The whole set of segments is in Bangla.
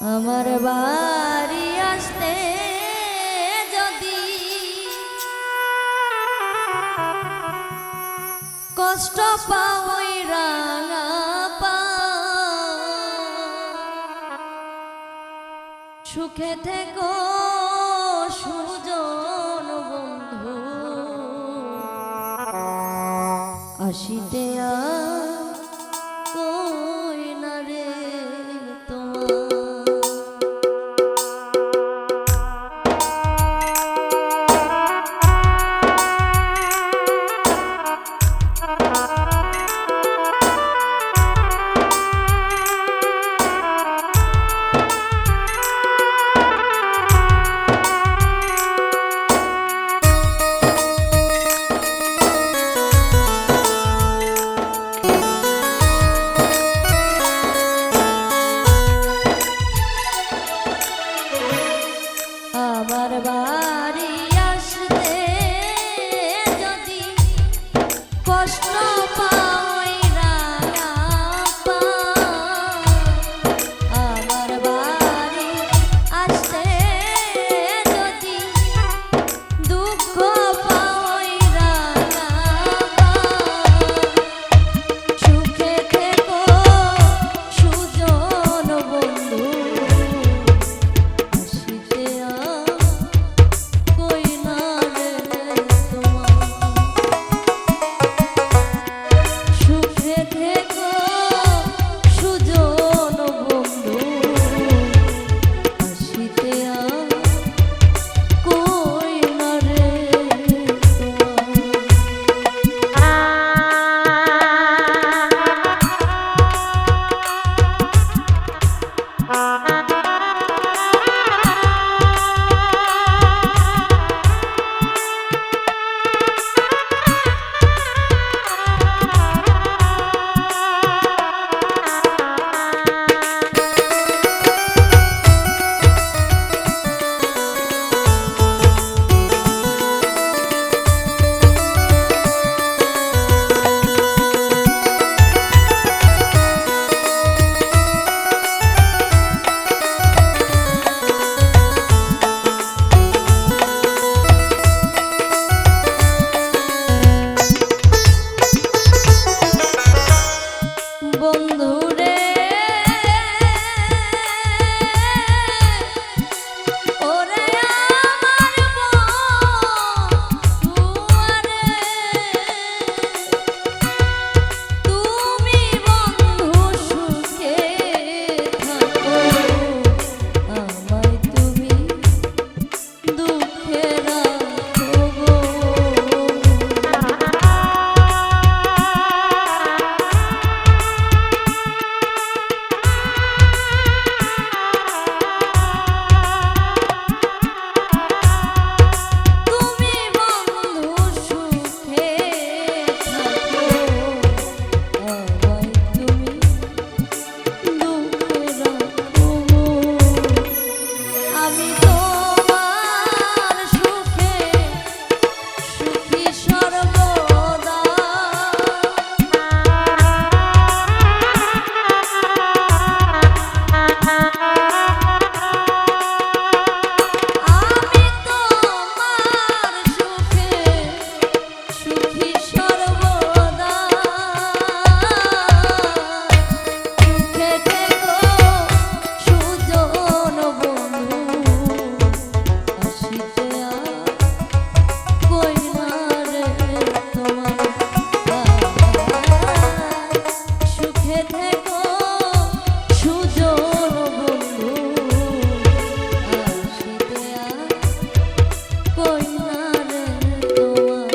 আমার বাড়ি আসতে যদি কষ্ট পাওই রাঙা সুখে থেকো সুজন বন্ধু আসিতে আর Mami. কন্যা রে তোমার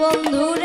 বন্ধুর